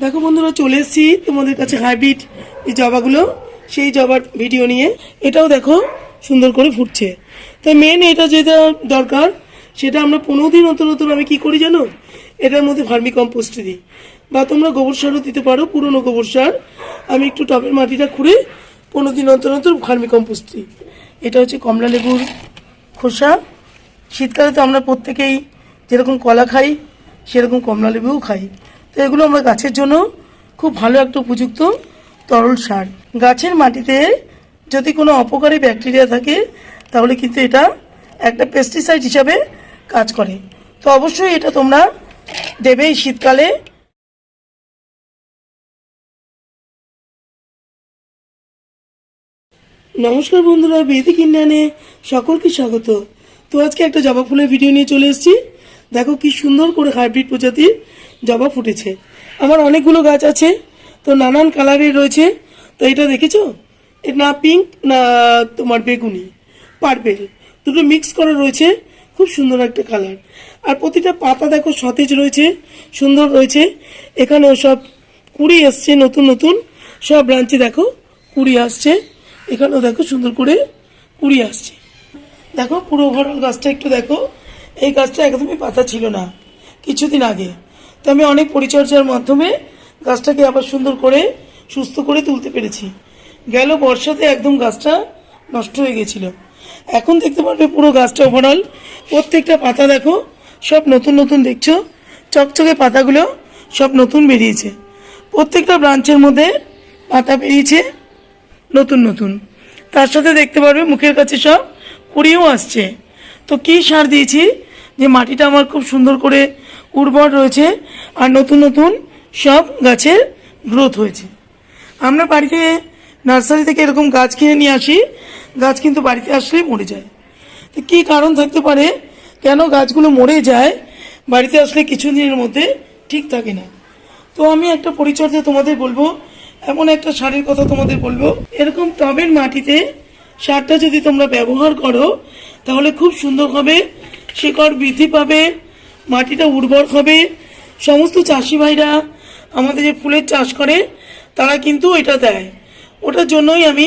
দেখো বন্ধুরা, চলে এসেছি তোমাদের কাছে হাইব্রিড যে জবাগুলো, সেই জবার ভিডিও নিয়ে। এটাও দেখো, সুন্দর করে ফুটছে। তাই মেন এটা যেটা দরকার, সেটা আমরা পনেরো দিন অন্তর নতুন আমি কি করি জানো? এটার মধ্যে ভার্মি কম্পোস্ট দিই। বা তোমরা গোবর সারও দিতে পারো, পুরনো গোবর সার। আমি একটু টবের মাটিটা খুঁড়ে পনেরো দিন অন্তর অন্তর ভার্মি কম্পোস্ট দিই। এটা হচ্ছে কমলা লেবুর খোসা। শীতকালে তো আমরা প্রত্যেকেই যেরকম কলা খাই, সেরকম কমলা লেবুও খাই। তো এগুলো আমরা গাছের জন্য খুব ভালো একটা উপযুক্ত তরল সার। গাছের মাটিতে যদি কোনো অপকারী ব্যাকটেরিয়া থাকে, তাহলে কিন্তু এটা একটা পেস্টিসাইড হিসাবে কাজ করে। তো অবশ্যই এটা তোমরা দেবে শীতকালে। নমস্কার বন্ধুরা বেদি কিন্নানে সকলকে স্বাগত। তো আজকে একটা জবা ফুলের ভিডিও নিয়ে চলে এসেছি। দেখো কি সুন্দর করে হাইব্রিড প্রজাতির জবা ফুটেছে। আমার অনেকগুলো গাছ আছে, তো নানান কালারের রয়েছে। তো এটা দেখেছ? না পিঙ্ক, না তোমার বেগুনি, পার্পেল। দুটো মিক্স করা রয়েছে, খুব সুন্দর একটা কালার। আর প্রতিটা পাতা দেখো সতেজ রয়েছে, সুন্দর রয়েছে। এখানেও সব কুড়ি আসছে, নতুন নতুন। সব ব্রাঞ্চে দেখো কুড়ি আসছে, এখানেও দেখো সুন্দর করে কুড়ি আসছে। দেখো পুরো ওভারঅল গাছটা একটু দেখো। এই গাছটা একদমই পাতা ছিল না কিছুদিন আগে। তো আমি অনেক পরিচর্যার মাধ্যমে গাছটাকে আবার সুন্দর করে, সুস্থ করে তুলতে পেরেছি। গেল বর্ষাতে একদম গাছটা নষ্ট হয়ে গেছিল। এখন দেখতে পারবে পুরো গাছটা ওভারঅল প্রত্যেকটা পাতা দেখো, সব নতুন নতুন দেখছ, চকচকে পাতাগুলো সব নতুন বেরিয়েছে। প্রত্যেকটা ব্রাঞ্চের মধ্যে পাতা বেরিয়েছে নতুন নতুন। তার সাথে দেখতে পারবে মুখের কাছে সব কুড়িয়েও আসছে। তো কী সার দিয়েছি? যে মাটিটা আমার খুব সুন্দর করে উর্বর রয়েছে আর নতুন নতুন সব গাছের গ্রোথ হয়েছে। আমরা বাড়িতে নার্সারি থেকে এরকম গাছ কিনে নিয়ে আসি, গাছ কিন্তু বাড়িতে আসলেই মরে যায়। তো কী কারণ থাকতে পারে? কেন গাছগুলো মরে যায়? বাড়িতে আসলে কিছুদিনের মধ্যে ঠিক থাকে না। তো আমি একটা পরিচর্যা তোমাদের বলব, এমন একটা সারের কথা তোমাদের বলব। এরকম টবের মাটিতে সারটা যদি তোমরা ব্যবহার করো, তাহলে খুব সুন্দর হবে। শিকড় বৃদ্ধি পাবে, মাটিটা উর্বর হবে। সমস্ত চাষি ভাইরা আমাদের যে ফুলের চাষ করে, তারা কিন্তু এটা দেয়। ওটার জন্যই আমি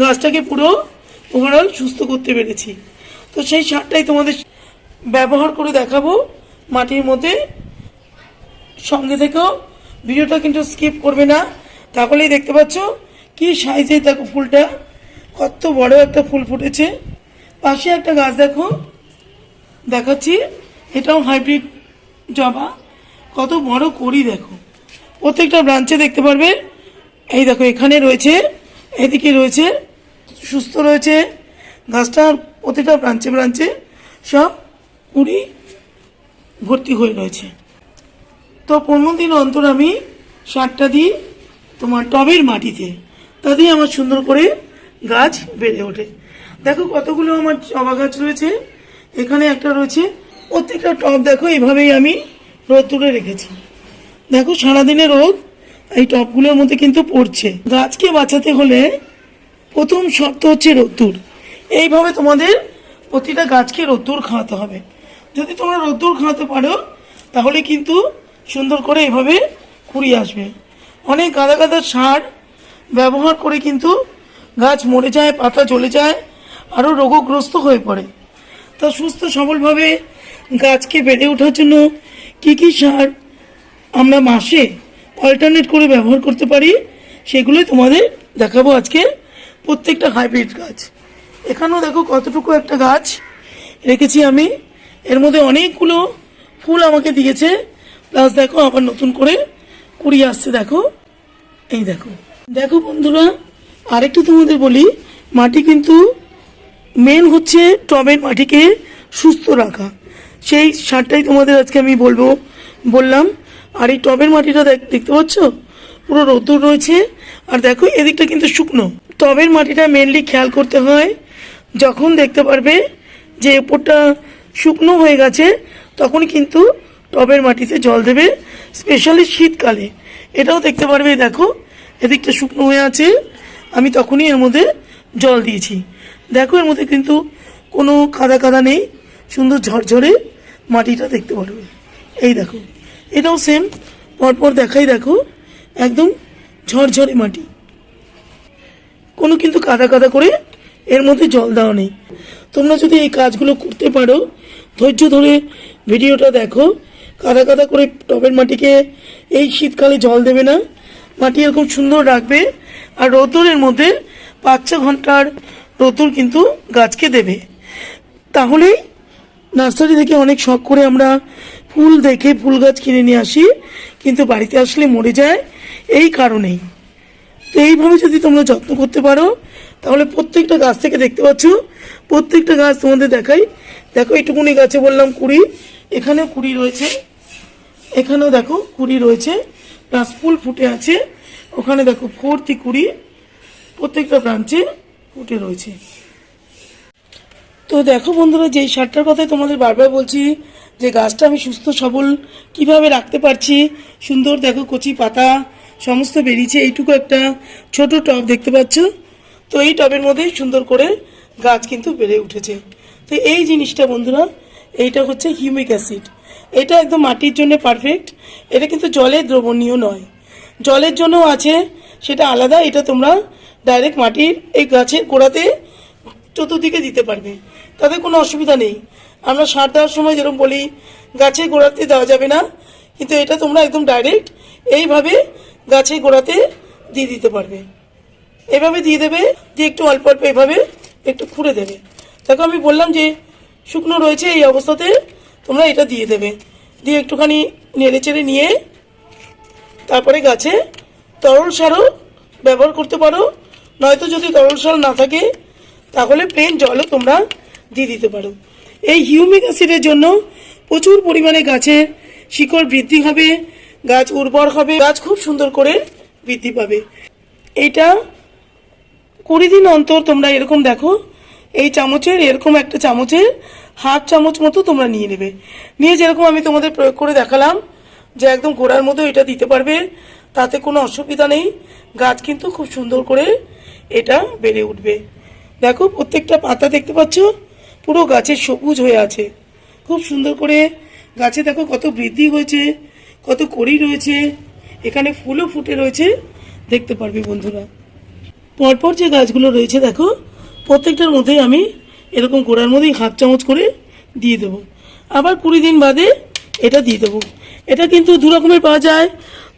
গাছটাকে পুরো ওভারঅল সুস্থ করতে পেরেছি। তো সেই সারটাই তোমাদের ব্যবহার করে দেখাবো মাটির মধ্যে। সঙ্গে থেকেও ভিডিওটা কিন্তু স্কিপ করবে না। তাহলেই দেখতে পাচ্ছ কি সাইজে দেখো ফুলটা। কত বড় একটা ফুল ফুটেছে। পাশে একটা গাছ দেখো। দেখাচ্ছি। এটাও হাইব্রিড জবা কত বড় করি দেখো। প্রত্যেকটা ব্রাঞ্চে দেখতে পারবে। এই দেখো, এখানে রয়েছে, এদিকে রয়েছে, সুস্থ রয়েছে। গাছটার প্রতিটা ব্রাঞ্চে ব্রাঞ্চে সব কুড়ি ভর্তি হয়ে রয়েছে। তো পনেরো দিন অন্তর আমি সারটা দিই তোমার টবের মাটিতে। তাতেই আমার সুন্দর করে গাছ বেড়ে ওঠে। দেখো কতগুলো আমার জবা গাছ রয়েছে। এখানে একটা রয়েছে, প্রত্যেকটা টব দেখো এইভাবেই আমি রোদ তুলে রেখেছি। দেখো সারাদিনে রোদ, এই টবগুলোর মধ্যে কিন্তু পড়ছে। গাছকে বাঁচাতে হলে প্রথম শর্ত হচ্ছে রোদ্দুর। এইভাবে তোমাদের প্রতিটা গাছকে রোদ্দুর খাওয়াতে হবে। যদি তোমরা রোদ্দুর খাওয়াতে পারো, তাহলে কিন্তু সুন্দর করে এভাবে কুড়িয়ে আসবে। অনেক গাদা গাদা সার ব্যবহার করে কিন্তু গাছ মরে যায়, পাতা জ্বলে যায়, আরও রোগগ্রস্ত হয়ে পড়ে। তা সুস্থ সবলভাবে গাছকে বেড়ে ওঠার জন্য কী কী সার আমরা মাসে অল্টারনেট করে ব্যবহার করতে পারি, সেগুলোই তোমাদের দেখাবো আজকে। প্রত্যেকটা হাইব্রিড গাছ। এখানেও দেখো কতটুকু একটা গাছ রেখেছি আমি। এর মধ্যে অনেকগুলো ফুল আমাকে দিয়েছে। প্লাস দেখো আবার নতুন করে কুড়ি আসছে, দেখো। এই দেখো। দেখো বন্ধুরা, আরেকটু তোমাদের বলি, মাটি কিন্তু মেন হচ্ছে টবের মাটিকে সুস্থ রাখা। সেই সারটাই তোমাদের আজকে আমি বলব, বললাম। আর এই টবের মাটিটা দেখ- দেখতে পাচ্ছ? পুরো রোদ্দুর রয়েছে। আর দেখো, এদিকটা কিন্তু শুকনো। টবের মাটিটা মেনলি খেয়াল করতে হয়, যখন দেখতে পারবে যে উপরটা শুকনো হয়ে গেছে তখন কিন্তু টবের মাটিতে জল দেবে স্পেশালি শীতকালে। এটাও দেখতে পারবে, দেখো, এদিকটা শুকনো হয়ে আছে। আমি তখনই এর মধ্যে জল দিয়েছি। দেখো, এর মধ্যে কিন্তু কোনো কাদা কাদা নেই, সুন্দর ঝরঝরে মাটিটা দেখতে পারবে। এই দেখো, এটাও সেম পরপর দেখাই দেখো, একদম ঝরঝরে মাটি। কোনো কিন্তু কাদা কাদা করে এর মধ্যে জল দেওয়া নেই। তোমরা যদি এই কাজগুলো করতে পারো, ধৈর্য ধরে ভিডিওটা দেখো, কাদা কাদা করে টবের মাটিকে এই শীতকালে জল দেবে না। মাটি এরকম সুন্দর রাখবে, আর রোদরের মধ্যে পাঁচ ছ ঘণ্টার রোদর কিন্তু গাছকে দেবে। তাহলেই নার্সারি থেকে অনেক শখ করে আমরা ফুল দেখে ফুল গাছ কিনে নিয়ে আসি, কিন্তু বাড়িতে আসলে মরে যায় এই কারণেই। তো এইভাবে যদি তোমরা যত্ন করতে পারো, তাহলে প্রত্যেকটা গাছ থেকে দেখতে পাচ্ছ, প্রত্যেকটা গাছ তোমাদের দেখাই। দেখো, এইটুকুনি গাছে বললাম কুড়ি, এখানেও কুড়ি রয়েছে, এখানেও দেখো কুড়ি রয়েছে প্লাস ফুল ফুটে আছে, ওখানে দেখো ভর্তি কুড়ি, প্রত্যেকটা ব্রাঞ্চে ফুটে রয়েছে। তো দেখো বন্ধুরা, যেই সারটার কথাই তোমাদের বারবার বলছি, যে গাছটা আমি সুস্থ, সবল কীভাবে রাখতে পারছি, সুন্দর দেখো কচি পাতা, সমস্ত বেরিয়েছে, এইটুকু একটা ছোট টব দেখতে পাচ্ছ। তো এই টবের মধ্যেই সুন্দর করে গাছ কিন্তু বেড়ে উঠেছে। তো এই জিনিসটা বন্ধুরা, এইটা হচ্ছে হিউমিক অ্যাসিড। এটা একদম মাটির জন্য পারফেক্ট, এটা কিন্তু জলের দ্রবণীয় নয়। জলের জন্য আছে, সেটা আলাদা, এটা তোমরা ডাইরেক্ট মাটির এই গাছের গোড়াতে চতুর্দিকে দিতে পারবে। তাতে কোনো অসুবিধা নেই। আমরা সার দেওয়ার সময় যেরকম বলি, গাছের গোড়াতে দেওয়া যাবে না, কিন্তু এটা তোমরা একদম ডাইরেক্ট এইভাবে গাছের গোড়াতে দিয়ে দিতে পারবে। এভাবে দিয়ে দেবে, দিয়ে একটু অল্প অল্প এভাবে একটু খুঁড়ে দেবে। দেখো আমি বললাম যে, শুকনো রয়েছে এই অবস্থাতে, তোমরা এটা দিয়ে দেবে। দিয়ে একটুখানি নেড়ে চেড়ে নিয়ে, তারপরে গাছে তরল সারও ব্যবহার করতে পারো। নয়তো যদি তরল সার না থাকে, তাহলে প্লেন জলও তোমরা দিয়ে দিতে পারো। এই হিউমিক অ্যাসিডের জন্য প্রচুর পরিমাণে গাছের শিকড় বৃদ্ধি হবে, গাছ উর্বর হবে, গাছ খুব সুন্দর করে বৃদ্ধি পাবে। এইটা কুড়ি দিন অন্তর তোমরা এরকম দেখো, এই চামচের, এরকম একটা চামচের হাফ চামচ মতো তোমরা নিয়ে নেবে। নিয়ে যেরকম আমি তোমাদের প্রয়োগ করে দেখালাম, যে একদম গোড়ার মতো এটা দিতে পারবে, তাতে কোনো অসুবিধা নেই। গাছ কিন্তু খুব সুন্দর করে এটা বেড়ে উঠবে। দেখো, প্রত্যেকটা পাতা দেখতে পাচ্ছ, পুরো গাছের সবুজ হয়ে আছে। খুব সুন্দর করে গাছে দেখো কত বৃদ্ধি হয়েছে, কত কড়ি রয়েছে, এখানে ফুলও ফুটে রয়েছে, দেখতে পারবে বন্ধুরা। পরপর যে গাছগুলো রয়েছে দেখো, প্রত্যেকটার মধ্যেই আমি এরকম গোড়ার মধ্যেই হাফ চামচ করে দিয়ে দেবো। আবার কুড়ি দিন বাদে এটা দিয়ে দেবো। এটা কিন্তু দু রকমের পাওয়া যায়।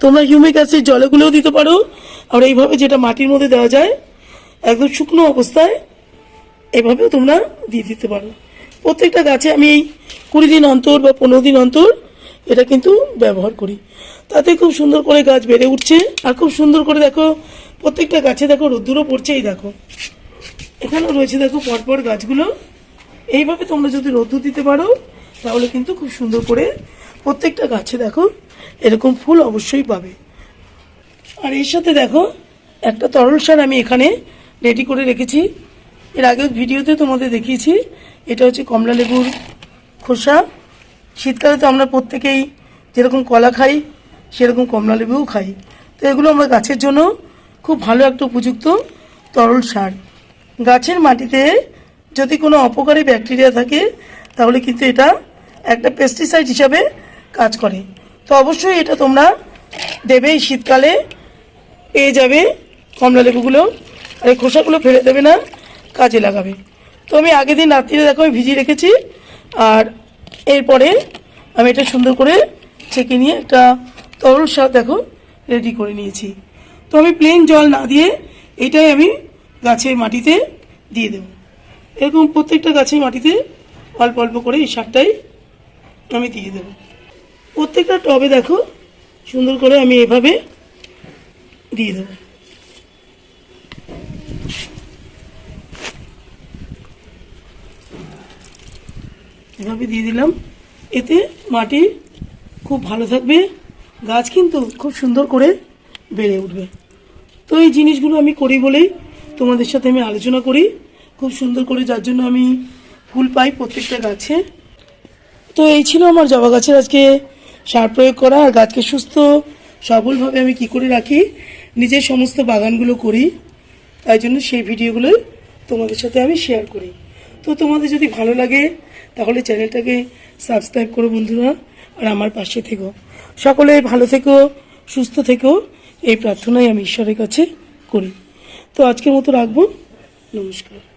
তোমরা হিউমিক অ্যাসিড জলেগুলোও দিতে পারো। আর এইভাবে যেটা মাটির মধ্যে দেওয়া যায় একদম শুকনো অবস্থায় এভাবেও তোমরা দিয়ে দিতে পারো। প্রত্যেকটা গাছে আমি এই কুড়ি দিন অন্তর বা পনেরো দিন অন্তর এটা কিন্তু ব্যবহার করি। তাতে খুব সুন্দর করে গাছ বেড়ে উঠছে। আর খুব সুন্দর করে দেখো, প্রত্যেকটা গাছে দেখো রোদ্দুরও পড়ছে এই দেখো। এখানেও রয়েছে দেখো পরপর গাছগুলো। এইভাবে তোমরা যদি রোদ্দুর দিতে পারো, তাহলে কিন্তু খুব সুন্দর করে প্রত্যেকটা গাছে দেখো এরকম ফুল অবশ্যই পাবে। আর এর সাথে দেখো, একটা তরল সার আমি এখানে রেডি করে রেখেছি। এর আগেও ভিডিওতে তোমাদের দেখিয়েছি, এটা হচ্ছে কমলা লেবুর খোসা। শীতকালে তো আমরা প্রত্যেকেই যেরকম কলা খাই, সেরকম কমলা লেবুও খাই। তো এগুলো আমরা গাছের জন্য খুব ভালো একটা উপযুক্ত তরল সার। গাছের মাটিতে যদি কোনো অপকারী ব্যাকটেরিয়া থাকে, তাহলে কিন্তু এটা একটা পেস্টিসাইড হিসাবে কাজ করে। তো অবশ্যই এটা তোমরা দেবে, শীতকালে পেয়ে যাবে কমলা লেবুগুলো। আর এই খোসাগুলো ফেলে দেবে না, কাজে লাগাবে। তো আমি আগের দিন রাত্রিরে দেখো আমি ভিজিয়ে রেখেছি, আর এরপরে আমি এটা সুন্দর করে ছেঁকে নিয়ে একটা তরল সার দেখো রেডি করে নিয়েছি। তো আমি প্লেন জল না দিয়ে এটাই আমি গাছের মাটিতে দিয়ে দেবো। এরকম প্রত্যেকটা গাছের মাটিতে অল্প অল্প করে এই সারটাই আমি দিয়ে দেবো। প্রত্যেকটা টবে দেখো, সুন্দর করে আমি এভাবে দিয়ে দেবো। এভাবে দিয়ে দিলাম? এতে মাটি খুব ভালো থাকবে, গাছ কিন্তু খুব সুন্দর করে বেড়ে উঠবে। তো এই জিনিসগুলো আমি করি বলেই তোমাদের সাথে আমি আলোচনা করি। খুব সুন্দর করে যার জন্য আমি ফুল পাই প্রত্যেকটা গাছে। তো এই ছিল আমার জবা গাছের আজকে সার প্রয়োগ করা। আর গাছকে সুস্থ, সবলভাবে আমি কি করে রাখি? নিজের সমস্ত বাগানগুলো করি। তাই জন্য সেই ভিডিওগুলো তোমাদের সাথে আমি শেয়ার করি। তো তোমাদের যদি ভালো লাগে, তাহলে চ্যানেলটাকে সাবস্ক্রাইব করো বন্ধুরা, আর আমার পাশে থেকো। সকলে ভালো থেকো, সুস্থ থেকো, এই প্রার্থনাই আমি ঈশ্বরের কাছে করি। তো আজকের মতো রাখব। নমস্কার।